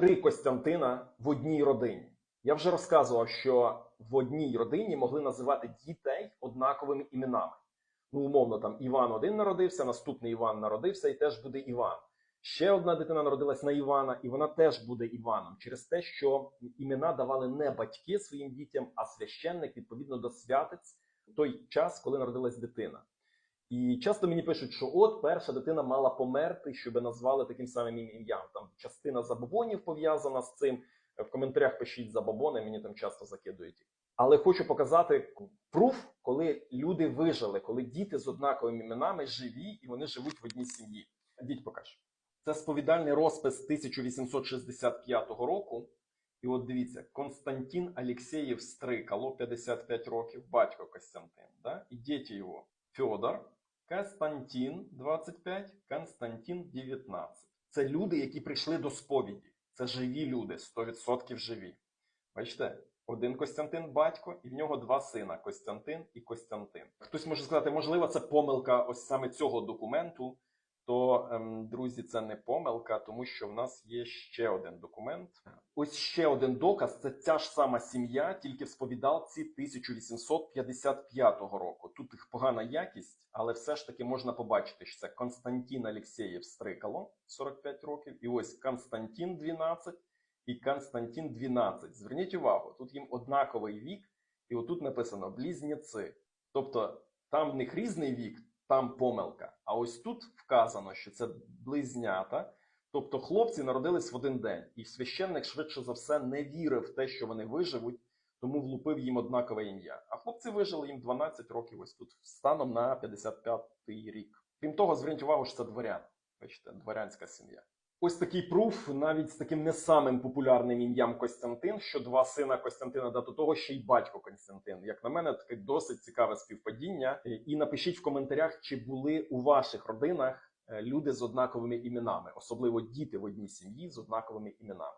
три Костянтина в одній родині. Я вже розказував, що в одній родині могли називати дітей однаковими іменами. Ну, умовно, там Іван один народився, наступний Іван народився і теж буде Іван. Ще одна дитина народилась на Івана, і вона теж буде Іваном через те, що імена давали не батьки своїм дітям, а священник відповідно до святиць той час, коли народилась дитина. І часто мені пишуть, що от перша дитина мала померти, щоб назвали таким самим ім'ям. Там частина забобонів пов'язана з цим. В коментарях пишіть забобони, мені там часто закидують. Але хочу показати пруф, коли люди вижили, коли діти з однаковими іменами живі і вони живуть в одній сім'ї. Діть покаж. Це сповідальний розпис 1865 року. І от дивіться, Константин Алексеєв Стрикало, 55 років, батько Костянтин. Да? І діти його Федор, Константин 25, Константин 19. Це люди, які прийшли до сповіді. Це живі люди, 100% живі. Бачите, один Костянтин батько, і в нього два сина Костянтин і Костянтин. Хтось може сказати, можливо, це помилка ось саме цього документу. То, ем, друзі, це не помилка, тому що в нас є ще один документ. Ось ще один доказ: це ця ж сама сім'я, тільки в сповідалці 1855 року. Тут їх погана якість, але все ж таки можна побачити, що це Константин Алексєєв Стрикало 45 років, і ось Константин 12 і Константин 12. Зверніть увагу, тут їм однаковий вік, і отут написано близнеці. Тобто там в них різний вік, там помилка. А ось тут вказано, що це близнята. Тобто хлопці народились в один день, і священник швидше за все не вірив в те, що вони виживуть, тому влупив їм однакове ім'я. А хлопці вижили їм 12 років ось тут, станом на 55-й рік. Крім того, зверніть увагу, що це дворян. Бачите, дворянська сім'я. Ось такий пруф, навіть з таким не самим популярним ім'ям Костянтин, що два сина Костянтина, да до того ще й батько Константин. Як на мене, таке досить цікаве співпадіння. Е, І напишіть в коментарях, чи були у ваших родинах е, люди з однаковими іменами, особливо діти в одній сім'ї з однаковими іменами.